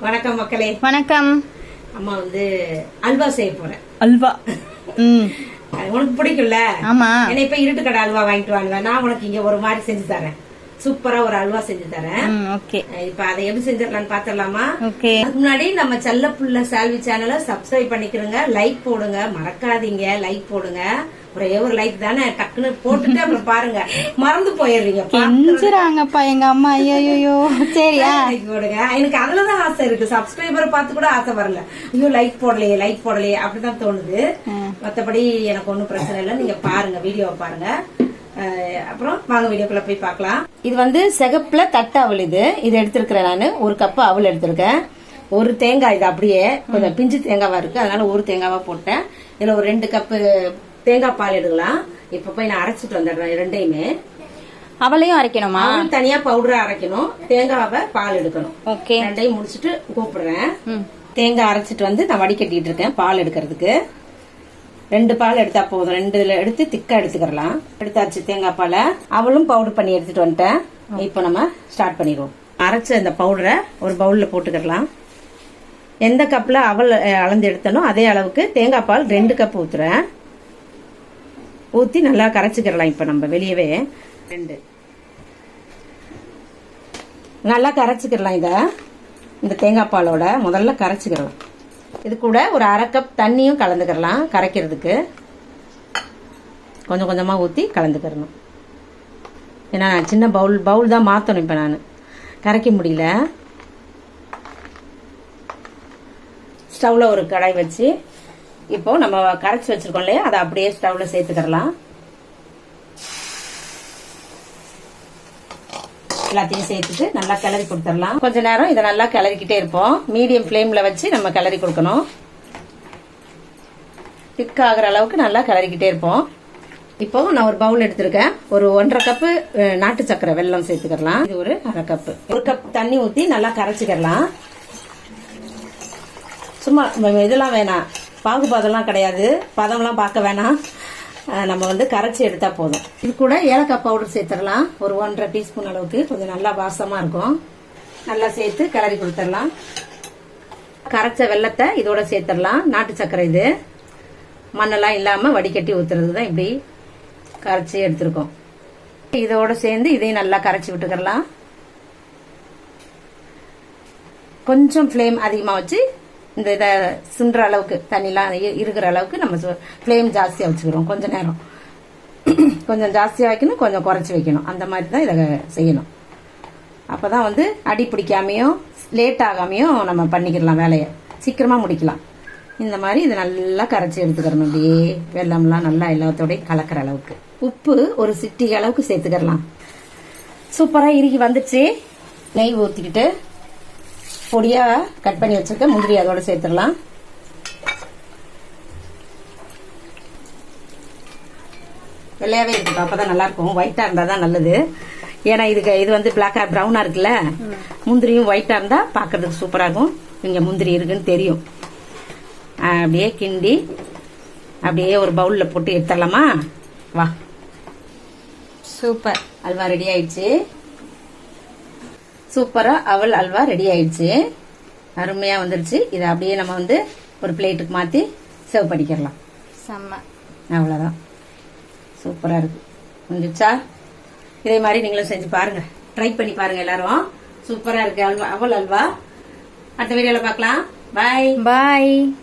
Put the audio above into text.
வணக்கம் மக்களே. வணக்கம். அம்மா வந்து அல்வா செய்ய போறேன். அல்வா. உனக்கு பிடிக்கும்ல? ஆமா. என்ன இப்ப இருட்டு கடை அல்வா வாங்கிட்டு வாங்க நான் உனக்கு இங்க ஒரு மாதிரி செஞ்சு தரேன். சூப்பரா ஒரு அல்வா செஞ்சு தரேன். ஓகே. இப்ப அதை எப்படி செஞ்சிடலாம்னு பாத்திரலாமா ஓகே. முன்னாடி நம்ம செல்ல புள்ள சால்வி சேனலை சப்ஸ்கிரைப் பண்ணிக்கிறோங்க லைக் போடுங்க மறக்காதீங்க லைக் போடுங்க. ஒரே ஒரு லைக் தானே டக்குன்னு போட்டுட்டு அப்புறம் பாருங்க. மறந்து போயிடுறீங்க கெஞ்சுறாங்கப்பா எங்க அம்மா. ஐயோ சரியா? லைக் போடுங்க. எனக்கு அதுலதான் ஆசை இருக்கு. சப்ஸ்கிரைபரை பார்த்து கூட ஆசை வரல. ஐயோ லைக் போடலையே லைக் போடலையே. அப்படிதான் தோணுது. மத்தபடி எனக்கு ஒண்ணும் பிரச்சனை இல்லை. நீங்க பாருங்க வீடியோவை பாருங்க. அப்புறம் வாங்க வீடியோக்குள்ள போய் பார்க்கலாம். இது வந்து சிகப்புல தட்டு அவல் இது. இது எடுத்திருக்கிறேன் நான். ஒரு கப்பு அவல் எடுத்திருக்கேன். ஒரு தேங்காய் இது அப்படியே கொஞ்சம் பிஞ்சு தேங்காவா இருக்கு. அதனால ஒரு தேங்காவா போட்டேன். இதுல ஒரு ரெண்டு கப்பு தேங்காய் பால் எடுக்கலாம். இப்ப போய் நான் அரைச்சிட்டு வந்துடுறேன் ரெண்டையுமே அவளையும் அரைக்கணுமா? தனியா பவுடரா அரைக்கணும். தேங்காவை பால் எடுக்கணும். ஓகே. ரெண்டையும் முடிச்சிட்டு கூப்பிடுறேன். ம். தேங்காய் அரைச்சிட்டு வந்து நான் வடிகட்டிட்டு இருக்கேன் பால் எடுக்கிறதுக்கு. ரெண்டு பால் எடுத்தா போதும். ரெண்டுல எடுத்து திக்கா எடுத்துக்கிறலாம். எடுத்தாச்சு தேங்காய் பாலை. அவளும் பவுடர் பண்ணி எடுத்துட்டு வந்துட்டேன். இப்போ நம்ம ஸ்டார்ட் பண்ணிடுவோம். அரைச்ச இந்த பவுடரை ஒரு பவுல்ல போட்டுக்கிடலாம். எந்த கப்ல அவல் அஹ், அளந்து எடுத்தனோ அதே அளவுக்கு தேங்காய் பால் ரெண்டு கப் ஊத்துறேன். ஊத்தி நல்லா கரைச்சிக்கிறலாம் இப்ப நம்ம வெளியவே. ரெண்டு. நல்லா கரைச்சிக்கிடலாம் இதை. இந்த தேங்காய் பாலோட முதல்ல கரைச்சிக்கிடலாம் இது கூட ஒரு அரை கப் தண்ணியும் கலந்துக்கிடலாம் கரைக்கிறதுக்கு. கொஞ்சம் கொஞ்சமாக ஊற்றி கலந்துக்கிறணும். ஏன்னா நான் சின்ன பவுல் பவுல் தான் மாற்றணும் இப்போ நான். கரைக்க முடியல. ஸ்டவ்வில் ஒரு கடாய் வச்சு இப்போ நம்ம கரைச்சி வச்சிருக்கோம் இல்லையா? அதை அப்படியே ஸ்டவ்வில் சேர்த்துக்கிறலாம். எல்லாத்தையும் சேர்த்துட்டு நல்லா கிளறி கொடுத்துடலாம். கொஞ்ச நேரம் இதை நல்லா கிளறிக்கிட்டே இருப்போம். மீடியம் ஃப்ளேமில் வச்சு நம்ம கிளறி கொடுக்கணும். திக் ஆகிற அளவுக்கு நல்லா கிளறிக்கிட்டே இருப்போம். இப்போ நான் ஒரு பவுல் எடுத்திருக்கேன். ஒரு ஒன்றரை கப்பு நாட்டு சக்கரை வெல்லம் சேர்த்துக்கலாம் இது ஒரு அரை கப்பு ஒரு கப் தண்ணி ஊற்றி நல்லா கரைச்சிக்கலாம் சும்மா இதெல்லாம் வேணாம். பாகுபாதம்லாம் கிடையாது. பதம்லாம் பார்க்க வேணாம். நம்ம வந்து கரைச்சி எடுத்தா போதும். இது கூட ஏலக்காய் பவுடர் சேர்த்துடலாம். ஒரு ஒன்றரை டீஸ்பூன் அளவுக்கு. கொஞ்சம் நல்லா வாசமா இருக்கும். நல்லா சேர்த்து கிளறி கொடுத்துடலாம். கரைச்ச வெள்ளத்தை இதோட சேர்த்துடலாம். நாட்டு சர்க்கரை இது. மண்ணெல்லாம் இல்லாம வடிகட்டி ஊத்துறது தான் இப்படி கரைச்சி எடுத்திருக்கோம். இதோட சேர்ந்து இதையும் நல்லா கரைச்சி விட்டுக்கலாம் கொஞ்சம் ஃப்ளேம் அதிகமாக வச்சு இந்த இதை சிந்துற அளவுக்கு தண்ணிலாம் இருக்கிற அளவுக்கு நம்ம ஃப்ளேம் ஜாஸ்தியாக வச்சுக்கிறோம். கொஞ்ச நேரம். கொஞ்சம் ஜாஸ்தியாக வைக்கணும் கொஞ்சம் குறைச்சி வைக்கணும். அந்த மாதிரி தான் இதை செய்யணும். அப்போ தான் வந்து அடி பிடிக்காமையும் லேட் ஆகாமையும் நம்ம பண்ணிக்கிடலாம் வேலையை. சீக்கிரமாக முடிக்கலாம். இந்த மாதிரி இதை நல்லா கரைச்சி எடுத்துக்கிறணும் அப்படியே வெள்ளம்லாம் நல்லா எல்லாத்தோடையும் கலக்கிற அளவுக்கு. உப்பு ஒரு சிட்டி அளவுக்கு சேர்த்துக்கிடலாம் சூப்பராக இறுகி வந்துச்சு நெய் ஊற்றிக்கிட்டு பொடியா கட் பண்ணி வச்சிருக்க. முந்திரி அதோட சேர்த்துடலாம். வெள்ளையாவே இருக்கட்டும். அப்பதான் நல்லா இருக்கும் ஒயிட்டா இருந்தா தான் நல்லது. ஏன்னா இதுக்கு இது வந்து பிளாக்கா ப்ரௌனா இருக்குல்ல? முந்திரியும் ஒயிட்டா இருந்தா பார்க்கிறதுக்கு சூப்பரா இருக்கும். இங்க முந்திரி இருக்குன்னு தெரியும். அப்படியே கிண்டி அப்படியே ஒரு பவுல்ல போட்டு எடுத்துடலாமா? வா. சூப்பர் அல்வா ரெடி ஆயிடுச்சு. சூப்பரா அவல் அல்வா ரெடி ஆயிடுச்சு. அருமையா வந்துருச்சு. இதை அப்படியே நம்ம வந்து ஒரு பிளேட்டுக்கு மாத்தி சர்வ் பண்ணிக்கிறலாம் செம்ம. அவ்வளவுதான். சூப்பரா இருக்கு. முடிஞ்சிச்சா? இதே மாதிரி நீங்களும் செஞ்சு பாருங்க. ட்ரை பண்ணி பாருங்க எல்லாரும். சூப்பரா இருக்கு. அல்வா அவல் அல்வா. அடுத்த வீடியோல பார்க்கலாம். பாய் பாய்